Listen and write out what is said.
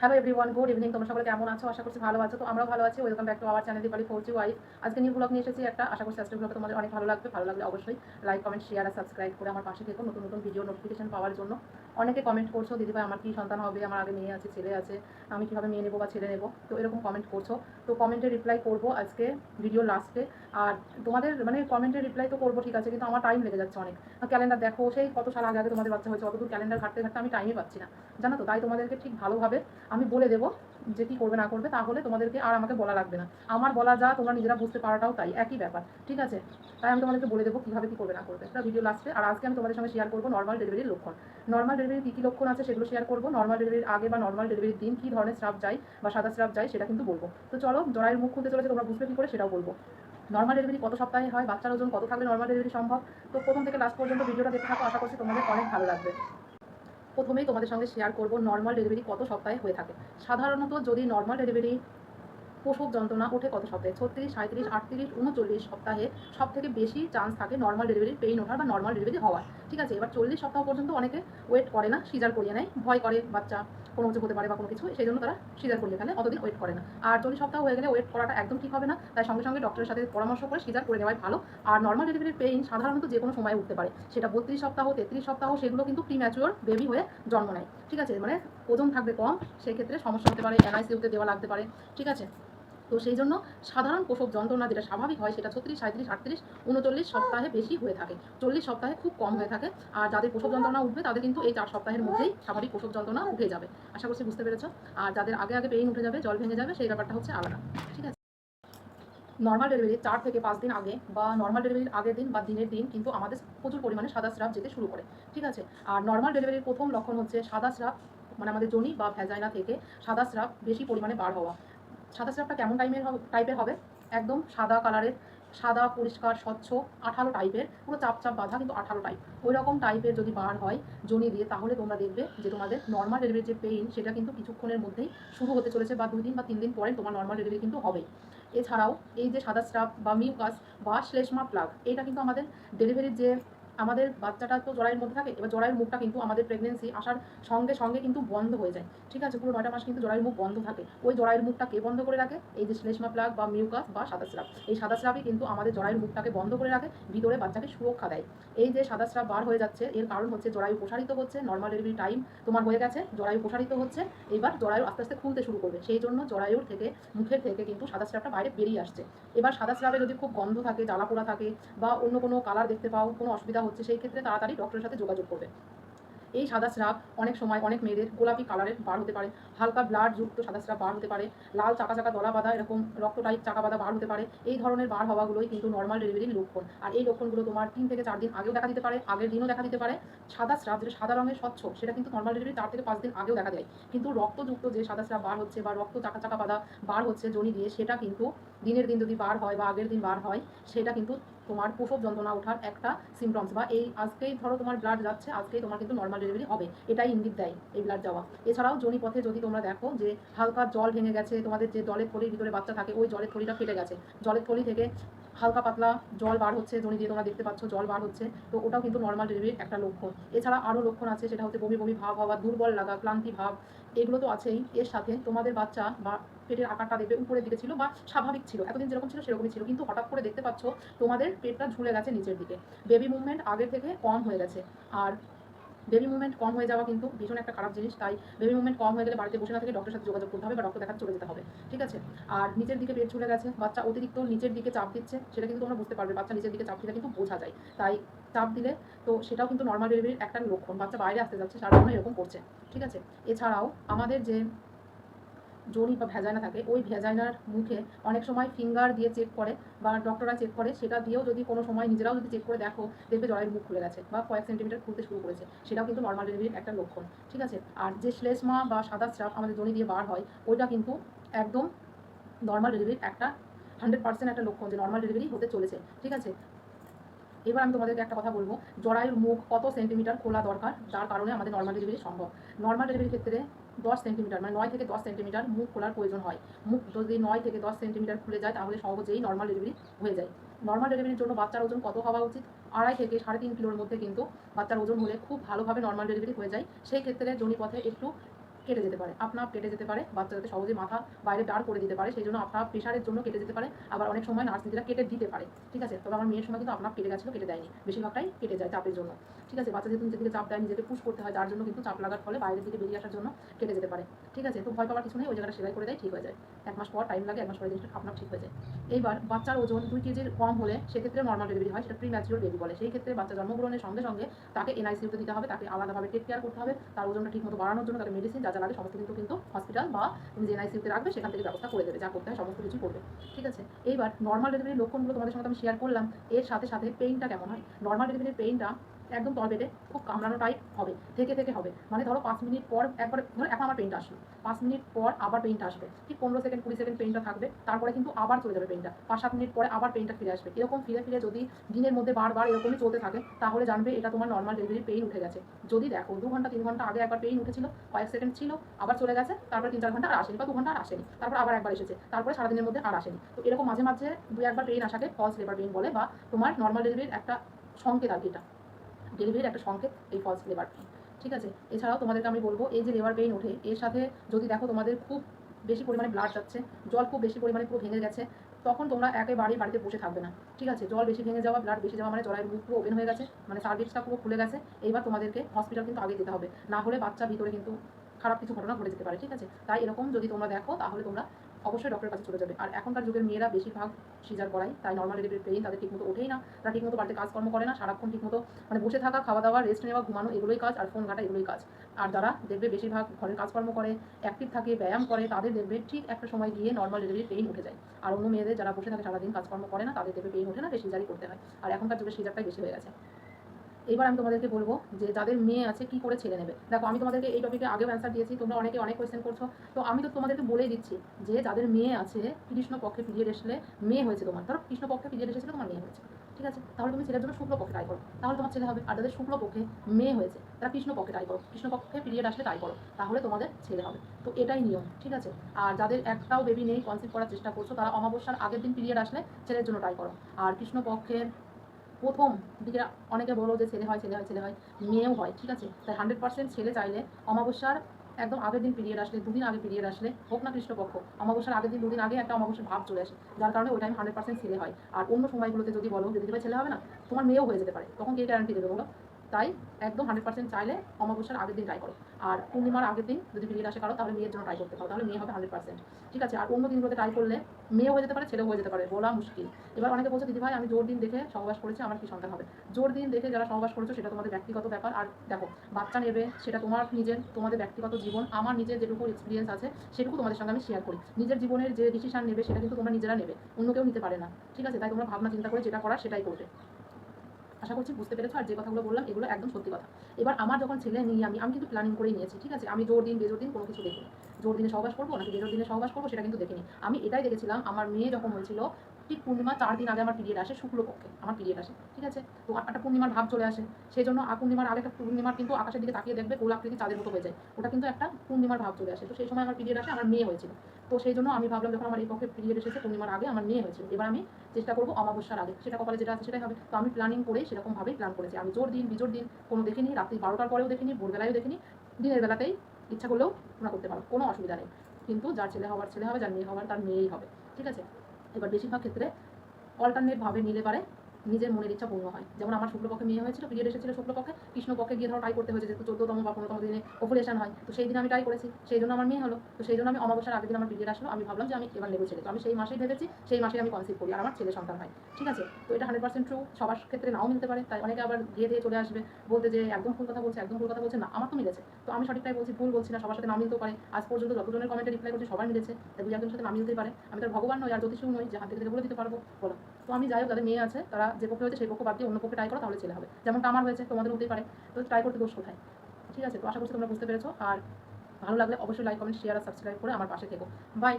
Hello everyone good evening তোমরা সকলে কেমন আছো? আশা করছি ভালো আছো। তো আমরাও ভালো আছি। Welcome back to our channel Dipali four G wife আজকে নিউ ব্লগ নিয়ে এসেছি একটা। আশা করছি আজকের ব্লগে তোমাদের অনেক ভালো লাগবে। ভালো লাগলে অবশ্যই লাইক কমেন্ট শেয়ার আর সাবস্ক্রাইব করে আমার পাশে থেকো নতুন নতুন ভিডিও নোটিফিকেশন পাওয়ার জন্য। অনেকে কমেন্ট করছ, দিদিভাই, আমার কি সন্তান হবে? আমার আগে মেয়ে আছে, ছেলে আছে, আমি কীভাবে মেয়ে নেব বা ছেলে নেব? তো এরকম কমেন্ট করছ। তো কমেন্টে রিপ্লাই করব আজকে ভিডিও লাস্টে আর তোমাদের মানে কমেন্টে রিপ্লাই তো করব, ঠিক আছে, কিন্তু আমার টাইম লেগে যাচ্ছে অনেক। ক্যালেন্ডার দেখো, সেই কত সাল আগে আগে তোমাদের বাচ্চা হয়েছে, অতদূর ক্যালেন্ডার ঘাটতে ঘাটতে আমি টাইমই পাচ্ছি না। জানো তো, তাই তোমাদেরকে ঠিক ভালোভাবে আমি বলে দেবো যে কি করবে না করবে, তাহলে তোমাদেরকে আর আমাকে বলা লাগবে না। আমার বলা যা, তোমরা নিজেরা বুঝতে পারাটাও তাই, একই ব্যাপার, ঠিক আছে? তাই আমি তোমাদেরকে বলে দেবো কীভাবে কী করবে না করবে। একটা ভিডিও লাস্টে আর আজকে আমি তোমাদের সঙ্গে শেয়ার করব নর্মাল ডেলিভারির লক্ষণ। নর্মাল ডেলিভারির কী কী লক্ষণ আছে সেগুলো শেয়ার করব। নর্মাল ডেলিভারির আগে বা নর্মাল ডেলিভারির দিন কী ধরনের স্রাব যায় বা সাদা স্রাব যায় সেটা কিন্তু বলব। তো চলো, জরায়ের মুখ খুলতে চলেছে, তোমরা বুঝবে কী করে সেটাও বলব। নর্মাল ডেলিভারি কত সপ্তাহে হয়? বাচ্চার ওজন কত থাকলে নর্মাল ডেলিভারি সম্ভব? তো প্রথম থেকে লাস্ট পর্যন্ত ভিডিওটা দেখতে থাকো, আশা করছি তোমাদের অনেক ভালো লাগবে। প্রথমেই তোমাদের সঙ্গে শেয়ার করব নর্মাল ডেলিভারি কত সপ্তাহে হয়ে থাকে। সাধারণত যদি নর্মাল ডেলিভারি প্রসব যন্ত্রণা ওঠে কত সপ্তাহে? ছত্রিশ সাঁত্রিশ আটত্রিশ, উনচল্লিশ সপ্তাহে সব থেকে বেশি চান্স থাকে নর্মাল ডেলিভারি পেইন ওঠার বা নর্মাল ডেলিভারি হওয়ার। ঠিক আছে, এবার চল্লিশ সপ্তাহ পর্যন্ত অনেকে ওয়েট করে না সিজার করিয়ে নেয়, ভয় করে বাচ্চা। কোনো কিছু হতে পারে বা কোনো কিছু, সেই জন্য তারা সিজার করলে এখানে অতদিন ওয়েট করে না। আর চল্লিশ সপ্তাহ হয়ে গেলে ওয়েট করাটা একদম ঠিক হবে না, তাই সঙ্গে সঙ্গে ডক্টরের সাথে পরামর্শ করে সিজার করে নেওয়াই ভালো। আর নর্মাল ডেলিভারির পেইন সাধারণত যে কোনো সময় উঠতে পারে। সেটা বত্রিশ সপ্তাহ, তেত্রিশ সপ্তাহ, সেগুলো কিন্তু প্রিম্যাচুয়ার বেবি হয়ে জন্ম নেয়। ঠিক আছে? মানে ওজন থাকবে কম, সেক্ষেত্রে সমস্যা হতে পারে এনআইসিউতে দেওয়া লাগতে পারে। ঠিক আছে? তো সেই জন্য সাধারণ প্রসব যন্ত্রণা যেটা স্বাভাবিক হয় সেটা ছত্রিশ সাঁত্রিশ আটত্রিশ, উনচল্লিশ সপ্তাহে বেশি হয়ে থাকে। চল্লিশ সপ্তাহে খুব কম হয়ে থাকে। আর যাদের প্রসব যন্ত্রণা উঠবে তাদের কিন্তু এই চার সপ্তাহের মধ্যেই স্বাভাবিক প্রসব যন্ত্রণা উঠে যাবে। আশা করছি বুঝতে পেরেছ। আর যাদের আগে আগে পেইন উঠে যাবে, জল ভেঙে যাবে, সেই ব্যাপারটা হচ্ছে আলাদা। ঠিক আছে? নর্মাল ডেলিভারির চার থেকে পাঁচ দিন আগে বা নর্মাল ডেলিভারির আগের দিন বা দিনের দিন কিন্তু আমাদের প্রচুর পরিমাণে সাদা স্রাব যেতে শুরু করে। ঠিক আছে? আর নর্মাল ডেলিভারির প্রথম লক্ষণ হচ্ছে সাদা স্রাব মানে আমাদের জনি বা ভ্যাজাইনা থেকে সাদা স্রাব বেশি পরিমাণে বার হওয়া। সাদা স্রাবটা কেমন টাইপের হবে টাইপের হবে? একদম সাদা কালারের, সাদা, পরিষ্কার, স্বচ্ছ, আঠালো টাইপের, পুরো চাপ চাপ বাঁধা কিন্তু আঠালো টাইপ ওই রকম টাইপের যদি বার হয় জনি দিয়ে, তাহলে তোমরা দেখবে যে তোমাদের নর্মাল ডেলিভারির যে পেইন সেটা কিন্তু কিছুক্ষণের মধ্যেই শুরু হতে চলেছে বা দুই দিন বা তিন দিন পরে তোমার নর্মাল ডেলিভারি কিন্তু হবেই এছাড়াও এই যে সাদা স্রাব বা মিউকাস বা শ্লেষ্মা প্লাগ এটা কিন্তু আমাদের ডেলিভারির যে আমাদের বাচ্চাটা তো জরায়ের মধ্যে থাকে, এবার জরায়ের মুখটা কিন্তু আমাদের প্রেগনেন্সি আসার সঙ্গে সঙ্গে কিন্তু বন্ধ হয়ে যায়। ঠিক আছে, পুরো নয়টা মাস কিন্তু জরায়ের মুখ বন্ধ থাকে। ওই জরায়ের মুখটা কে বন্ধ করে রাখে, এই যে শ্লেষ্মা প্লাগ বা মিউকাস বা সাদা স্রাব। এই সাদা স্রাবই কিন্তু আমাদের জরায়ের মুখটাকে বন্ধ করে রাখে, ভিতরে বাচ্চাকে সুরক্ষা দেয়। এই যে সাদা স্রাব বার হয়ে যাচ্ছে, এর কারণ হচ্ছে জরায়ু প্রসারিত হচ্ছে নর্মাল ডেলিভারি টাইম তোমার হয়ে গেছে, জরায়ু প্রসারিত হচ্ছে, এবার জরায়ু আস্তে আস্তে খুলতে শুরু করবে। সেই জন্য জরায়ুর থেকে, মুখের থেকে কিন্তু সাদা স্রাবটা বাইরে বেরিয়ে আসছে। এবার সাদা স্রাবে যদি খুব গন্ধ থাকে জ্বালা পোড়া থাকে বা অন্য কোনো কালার দেখতে পাও, কোনো অসুবিধা হচ্ছে, সেই ক্ষেত্রে তাড়াতাড়ি ডক্টরের সাথে যোগাযোগ করবে। এই সাদা স্রাব অনেক সময় অনেক মেয়েদের গোলাপি কালারের বার হতে পারে। হালকা ব্লাড যুক্ত সাদা স্রাব বার হতে পারে। লাল চাকা চাকা দলা বাঁধা এরকম রক্ত টাইপ চাকা বাঁধা বার হতে পারে। এই ধরনের বার হওয়াগুলোই কিন্তু নর্মাল ডেলিভারির লক্ষণ। আর এই লক্ষণগুলো তোমার তিন থেকে চার দিন আগেও দেখা দিতে পারে, আগের দিনও দেখা দিতে পারে। সাদা স্রাব যেটা সাদা রঙের স্বচ্ছ, সেটা কিন্তু নর্মাল ডেলিভারি চার থেকে পাঁচ দিন আগেও দেখা দেয়। কিন্তু রক্তযুক্ত যে সাদা স্রাব বার হচ্ছে বা রক্ত চাকা চাকা বাঁধা বার হচ্ছে জনি দিয়ে সেটা কিন্তু দিনের দিন যদি বার হয় বা আগের দিন বার হয়, সেটা কিন্তু তোমার প্রসব যন্ত্রণা ওঠার একটা সিমটমস বা এই আজকেই ধরো তোমার ব্লাড যাচ্ছে, আজকেই তোমার কিন্তু নর্মাল ডেলিভারি হবে। এটাই ইঙ্গিত দেয় এই ব্লাড যাওয়া। এছাড়াও জনি পথে যদি তোমরা দেখো যে হালকা জল ভেঙে গেছে, তোমাদের যে জলের থলির ভিতরে বাচ্চা থাকে, ওই জলের থলিটা ফেটে গেছে। জলের থলি থেকে হালকা পাতলা জল বার হচ্ছে জনি দিয়ে তোমরা দেখতে পাচ্ছ, জল বার হচ্ছে। তো ওটাও কিন্তু নর্মাল ডেলিভারির একটা লক্ষণ। এছাড়া আরও লক্ষণ আছে, সেটা হচ্ছে বমি বমি ভাব হওয়া, দুর্বল লাগা, ক্লান্তি ভাব। এগুলো তো আছেই। এর সাথে তোমাদের বাচ্চা বা পেটের আকারটা দেখবে উপরের দিকে ছিল বা স্বাভাবিক ছিল। এতদিন যেরকম ছিল, সেরকমই ছিল। কিন্তু হঠাৎ করে দেখতে পাচ্ছ, তোমাদের পেটটা ঝুলে গেছে নিচের দিকে। বেবি মুভমেন্ট আগের থেকে কম হয়ে গেছে। আর বেবি মুভমেন্ট কম হয়ে যাওয়া কিন্তু ভীষণ একটা খারাপ জিনিস। তাই বেবি মুভমেন্ট কম হয়ে গেলে বাড়িতে বসে না থেকে ডক্টরের সাথে যোগাযোগ করতে হবে বা ডক্টর দেখাতে চলে যেতে হবে। ঠিক আছে? আর নিচের দিকে পেট চলে গেছে, বাচ্চা অতিরিক্ত নিচের দিকে চাপ দিচ্ছে, সেটা কিন্তু তোমরা বুঝতে পারবে। বাচ্চা নিচের দিকে চাপ দিলে কিন্তু বোঝা যায়। তাই চাপ দিলে তো সেটাও কিন্তু নর্মাল ডেলিভারির একটা লক্ষণ। বাচ্চা বাইরে আসতে যাচ্ছে তার জন্য এরকম করছে। ঠিক আছে? এছাড়াও আমাদের যে জনি বা ভেজাইনা থাকে, ওই ভেজাইনার মুখে অনেক সময় ফিঙ্গার দিয়ে চেক করে বা ডক্টররা চেক করে, সেটা দিয়েও যদি কোনো সময় নিজেরাও যদি চেক করে দেখো, দেখবে জয়ের মুখ খুলে গেছে বা কয়েক সেন্টিমিটার খুলতে শুরু করেছে, সেটাও কিন্তু নর্মাল ডেলিভারির একটা লক্ষণ, ঠিক আছে? আর যে শ্লেষ্মা বা সাদা স্রাব আমাদের জনি দিয়ে বার হয়, ওইটা কিন্তু একদম নর্মাল ডেলিভারির একটা হান্ড্রেড পার্সেন্ট একটা লক্ষণ যে নর্মাল ডেলিভারি হতে চলেছে, ঠিক আছে? এবার আমি তোমাদেরকে একটা কথা বলব, জরায়ুর মুখ কত সেন্টিমিটার খোলা দরকার, যার কারণে আমাদের নর্মাল ডেলিভারি সম্ভব। নর্মাল ডেলিভারির ক্ষেত্রে দশ সেন্টিমিটার মানে নয় থেকে দশ সেন্টিমিটার মুখ খোলার প্রয়োজন হয়। মুখ যদি নয় থেকে দশ সেন্টিমিটার খুলে যায়, তাহলে সহজেই নর্মাল ডেলিভারি হয়ে যায়। নর্মাল ডেলিভারির জন্য বাচ্চার ওজন কত হওয়া উচিত? আড়াই থেকে সাড়ে তিন কিলোর মধ্যে কিন্তু বাচ্চার ওজন হলে খুব ভালোভাবে নর্মাল ডেলিভারি হয়ে যায়। সেই ক্ষেত্রে জনিপথে একটু কেটে যেতে পারে। আপনার কেটে যেতে পারে বাচ্চা যাতে সহজে মাথা বাইরে দাঁড় করে দিতে পারে সেই জন্য আপনার প্রেশারের জন্য কেটে যেতে পারে। আবার অনেক সময় নার্স দিদিরা কেটে দিতে পারে। ঠিক আছে? তবে আমার মেয়ের সময় কিন্তু আপনার কেটে গেছিল, কেটে দেয়নি। বেশিরভাগটাই কেটে যায় চাপের জন্য। ঠিক আছে? বাচ্চা যেহেতু নিজের দিকে চাপ দেয়, নিজেকে পুশ করতে হয় যার জন্য কিন্তু চাপ লাগার ফলে বাইরের দিকে বেরিয়ে আসার জন্য কেটে যেতে পারে। ঠিক আছে? তো ভয় পাওয়ার কিছু নেই, ওই জায়গাটা সেলাই করে দেয়, ঠিক হয়ে যায়। এক মাস পর টাইম লাগে, এক মাস পরে জিনিসটা আপনার ঠিক হয়ে যায়। এইবার বাচ্চার ওজন দুই কেজির কম হলে সেক্ষেত্রে নর্মাল ডেলিভারি হয়, সেটা প্রি ম্যাচিওর বেবি বলে। সেই ক্ষেত্রে বাচ্চা জন্মগ্রহণের সঙ্গে সঙ্গে তাকে এনআইসিউতে দিতে হবে, তাকে আলাদাভাবে টেক কেয়ার করতে হবে, তার ওজনটা ঠিকমতো বাড়ানোর জন্য তাকে মেডিসিন যা লাগে সমস্ত কিন্তু কিন্তু হসপিটাল বা তুমি যে এনআইসিউতে রাখবে, সেখান থেকে ব্যবস্থা করে দেবে, যা করতে হয় সমস্ত কিছু করবে। ঠিক আছে? এইবার নর্মাল ডেলিভারির লক্ষণগুলো তোমাদের সঙ্গে আমি শেয়ার করলাম। এর সাথে সাথে পেইনটা কেমন হয়? নর্মাল ডেলিভারির পেইনটা একদম তলপেটে খুব কামড়ানো টাইপ হবে, থেকে থেকে হবে। মানে ধরো পাঁচ মিনিট পর একবার, ধরো এখন আমার পেইনটা আসলো। পাঁচ মিনিট পর আবার পেইনটা আসবে। ঠিক পনেরো সেকেন্ড কুড়ি সেকেন্ড পেনটা থাকবে। তারপরে কিন্তু আবার চলে যাবে পেনটা পাঁচ সাত মিনিট পরে আবার পেনটা ফিরে আসবে। এরকম ফিরে ফিরে যদি দিনের মধ্যে বারবার এরকমই চলতে থাকে, তাহলে জানবে এটা তোমার নর্মাল ডেলিভারি পেইন উঠে গেছে। যদি দেখো, দু ঘণ্টা, তিন ঘণ্টা আগে একবার পেইন উঠেছিল, কয়েক সেকেন্ড ছিল, আবার চলে গেছে, তারপরে তিন চার ঘণ্টা আর আসেনি বা দু ঘণ্টা আর আসেনি। তারপর আবার একবার এসেছে, তারপরে সারাদিনের মধ্যে আর আসেনি। তো এরকম মাঝে মাঝে দুই একবার পেইন আসাকে ফলস লেবার পেইন বলে বা তোমার নর্মাল ডেলিভারির একটা সংকেত আর কি এটা। ডেলিভারির একটা সংকেত এই ফলস লেবার পেইন ঠিক আছে? এছাড়াও তোমাদেরকে আমি বলব, এই যে লেবার পেইন ওঠে, এর সাথে যদি দেখো তোমাদের খুব বেশি পরিমাণে ব্লাড যাচ্ছে, জল খুব বেশি পরিমাণে পুরো ভেঙে গেছে, তখন তোমরা একেবারে বাড়িতে বসে থাকবে না। ঠিক আছে? জল বেশি ভেঙে যাওয়া ব্লাড বেশি যাওয়া মানে জলের মুখ পুরো ওপেন হয়ে গেছে মানে সার্ভিসটা পুরো খুলে গেছে, এইবার তোমাদেরকে হসপিটাল কিন্তু আগে যেতে হবে। না হলে বাচ্চা ভিতরে কিন্তু খারাপ কিছু ঘটনা ঘটে যেতে পারে, ঠিক আছে? তাই এরকম যদি তোমরা দেখো, তাহলে তোমরা অবশ্যই ডক্টরের কাছে চলে যাবে। আর এখনকার যুগের মেয়েরা বেশিরভাগ সিজার করায়, তাই নর্মাল ডেলিভারি পেইন তাদের ঠিকমতো ওঠেই না। তারা ঠিকমতো বাড়িতে কাজকর্ম করে না, সারাক্ষণ ঠিকমতো মানে বসে থাকা খাওয়া দাওয়া রেস্ট নেওয়া, ঘুমানো, এগুলোই কাজ, আর ফোন ঘাটা এগুলোই কাজ। আর যারা দেখবে বেশিরভাগ ঘরের কাজকর্ম করে অ্যাক্টিভ থাকে, ব্যায়াম করে, তাদের দেখবে ঠিক একটা সময় গিয়ে নর্মাল ডেলিভারি পেইন উঠে যায়। আর অন্য মেয়েদের যারা বসে থাকে, সারাদিন কাজকর্ম করে না, তাদের দেখবে পেইন ওঠে না সিজারই করতে হয়। আর এখনকার যুগে সিজারটাই বেশি হয়ে গেছে। এবার আমি তোমাদেরকে বলব যে যাদের মেয়ে আছে কি করে ছেলে নেবে। দেখো, আমি তোমাদেরকে এই টপিকে আগেও অ্যান্সার দিয়েছি, তোমরা অনেকে অনেক কোয়েশ্চেন করছ। তো আমি তো তোমাদেরকে বলেই দিচ্ছি যে যাদের মেয়ে আছে, কৃষ্ণপক্ষে পিরিয়ড এসলে মেয়ে হয়েছে তোমার। ধরো, কৃষ্ণপক্ষে পিরিয়ড এসেছিল তোমার মেয়ে হয়েছে। ঠিক আছে? তাহলে তুমি ছেলের জন্য শুক্ল পক্ষে ট্রাই করো। তাহলে তোমার ছেলে হবে। আর যাদের শুক্ল পক্ষে মেয়ে হয়েছে, তারা কৃষ্ণপক্ষে ট্রাই করো। কৃষ্ণপক্ষে পিরিয়ড আসলে ট্রাই করো। তাহলে তোমাদের ছেলে হবে। তো এটাই নিয়ম। ঠিক আছে? আর যাদের একটাও বেবি নেই কনসিভ করার চেষ্টা করছ, তারা অমাবস্যার আগের দিন পিরিয়ড আসলে ছেলের জন্য ট্রাই করো। আর কৃষ্ণ পক্ষের প্রথম দিকে অনেকে বলো যে ছেলে হয় ছেলে হয় ছেলে হয়, মেয়েও হয়, ঠিক আছে? তাই হান্ড্রেড পার্সেন্ট ছেলে চাইলে অমাবস্যার একদম আগের দিন পিরিয়ড আসলে, দুদিন আগে পিরিয়ড আসলে, হোক না কৃষ্ণপক্ষ, অমাবস্যার আগের দিন, দুদিন আগে একটা অমাবস্যার ভাব চলে আসে, যার কারণে ওই টাইম হান্ড্রেড পার্সেন্ট ছেলে হয়। আর অন্য সময়গুলোতে যদি বলো যে দিদিভাই ছেলে হবে না? তোমার মেয়েও হয়ে যেতে পারে। তখন কে গ্যারান্টি দেবে বলো? তাই একদম হান্ড্রেড পার্সেন্ট চাইলে অমাবস্যার আগের দিন ট্রাই করো। আর পূর্ণিমার আগের দিন যদি পিরিয়ড আসে কারও, তাহলে মেয়ের জন্য ট্রাই করতে পারো। তাহলে মেয়ে হবে হান্ড্রেড পার্সেন্ট ঠিক আছে? আর অন্য দিনগুলোতে ট্রাই করলে মেয়ে হয়ে যেতে পারে, ছেলেও হয়ে যেতে পারে। বলা মুশকিল। এবার অনেকে বলছে দিদি ভাই আমি জোর দিন দেখে সহবাস করেছি, আমার কি সন্তান হবে? জোর দিন দেখে যারা সহবাস করেছ, সেটা তোমাদের ব্যক্তিগত ব্যাপার। আর দেখো, বাচ্চা নেবে, সেটা তোমার নিজের, তোমাদের ব্যক্তিগত জীবন। আমার নিজের যেটুকু এক্সপিরিয়েন্স আছে, সেটুকু তোমাদের সঙ্গে আমি শেয়ার করি। নিজের জীবনের যে ডিসিশন নেবে, সেটা কিন্তু তোমরা নিজেরা নেবে। অন্য কেউ নিতে পারে না। ঠিক আছে? তাই তোমরা ভাবনা চিন্তা করে যেটা করার, সেটাই করবে। আশা করছি বুঝতে পেরেছ, আর যে কথাগুলো বললাম, এগুলো একদম সত্যি কথা। এবার আমার যখন ছেলে নিয়ে আমি আমি কিন্তু প্ল্যানিং করেই নিয়েছি, ঠিক আছে? আমি জোর দিন, বেজোর দিন কোনো কিছু দেখিনি। জোর দিনে সহবাস করব নাকি বেজোর দিনে সহবাস করব সেটা কিন্তু দেখিনি। আমি এটাই দেখেছিলাম, আমার মেয়ে যখন হয়েছিল, ঠিক পূর্ণিমা চার দিন আগে আমার পিরিয়ড আসে শুক্লপক্ষে, আমার পিরিয়ড আসে, ঠিক আছে? তো একটা পূর্ণিমার ভাব চলে আসে সেই জন্য পূর্ণিমার আগে একটা পূর্ণিমার কিন্তু আকাশের দিকে তাকিয়ে দেখবে গোলাকৃতি চাঁদের মতো হয়ে যায়। ওটা কিন্তু একটা পূর্ণিমার ভাব চলে আসে। তো সেই সময় আমার পিরিয়ড আসে, আমার মেয়ে হয়েছিল। তো সেই জন্য আমি ভাবলাম যখন আমার এই পক্ষে পিরিয়ড এসেছে পূর্ণিমার আগে আমার মেয়ে হয়েছিল এবার আমি চেষ্টা করব অমাবস্যার আগে। সেটা কপালে যেটা আছে সেটাই হবে। তো আমি প্ল্যানিং করে সেরকমভাবেই প্ল্যান করেছি। আমি জোর দিন, বিজোর দিন কোনো দেখিনি, রাত্রি বারোটার পরেও দেখিনি, ভোরবেলায়ও দেখিনি। দিনের বেলাতেই ইচ্ছা করলেও তোমরা করতে পারো, কোনো অসুবিধা নেই। কিন্তু যার ছেলে হওয়ার, ছেলে হবে, যার মেয়ে হওয়ার, তার মেয়েই হবে। ঠিক আছে? এবার বেশিরভাগ ক্ষেত্রে অল্টারনেট ভাবে নিলে পারে। নিজের মনের ইচ্ছা পূর্ণ হয়। যেমন আমার শুক্লপক্ষে মেয়ে হয়েছিল পিরিয়ড এসেছিল শুক্লপক্ষে, কৃষ্ণপক্ষে গিয়ে ধরো ট্রাই করতে হয়েছে যেহেতু চোদ্দতম বা পনেরোতম দিনে ওপুলেশন হয়। তো সেই দিন আমি ট্রাই করেছি, সেই জন্য আমার মেয়ে হলো। তো সেই জন্য আমি অমাবস্যার আগের দিন আমার পিরিয়ড আসলো, আমি ভাবলাম যে আমি এবার নেব ছেলে তো আমি সেই মাসেই ভেবেছি, সেই মাসেই আমি কনসিভ করি, আর আমার ছেলে সন্তান হয়। ঠিক আছে? তো এটা হান্ড্রেড পার্সেন্ট ট্রু সবার ক্ষেত্রে নাও মিলতে পারে। তাই অনেকে আবার গিয়ে দিয়ে চলে আসবে, বলতে যে একদম ভুল কথা বলছে, একদম ভুল কথা বলছে, না, আমার তো মিলেছে। তো আমি সঠিকটাই বলছি, ভুল বলছি না, সবার সাথে না মিলতেও পারে। আজ পর্যন্ত যতজনের কমেন্টে রিপ্লাই করছি সবাই মিলেছে। তাই দুই একজনের সাথে না মিলতেই পারে। আমি তার ভগবান নই, আর জ্যোতিষও নই যে হাত থেকে বলে দিতে পারব। বলো। তো আমি যাই হোক, যাদের মেয়ে আছে, তারা যে পক্ষে হয়েছে সেই পক্ষ বাদ দিয়ে অন্য পক্ষে ট্রাই করো, তাহলে ছেলে হবে। যেমনটা আমার হয়েছে, তোমাদের হতেই পারে। তো ট্রাই করতে দোষ কোথায়? ঠিক আছে, তো আশা করছি তোমরা বুঝতে পেরেছ। আর ভালো লাগলে অবশ্যই লাইক কমেন্ট শেয়ার আর সাবস্ক্রাইব করে আমার পাশে থেকো। বাই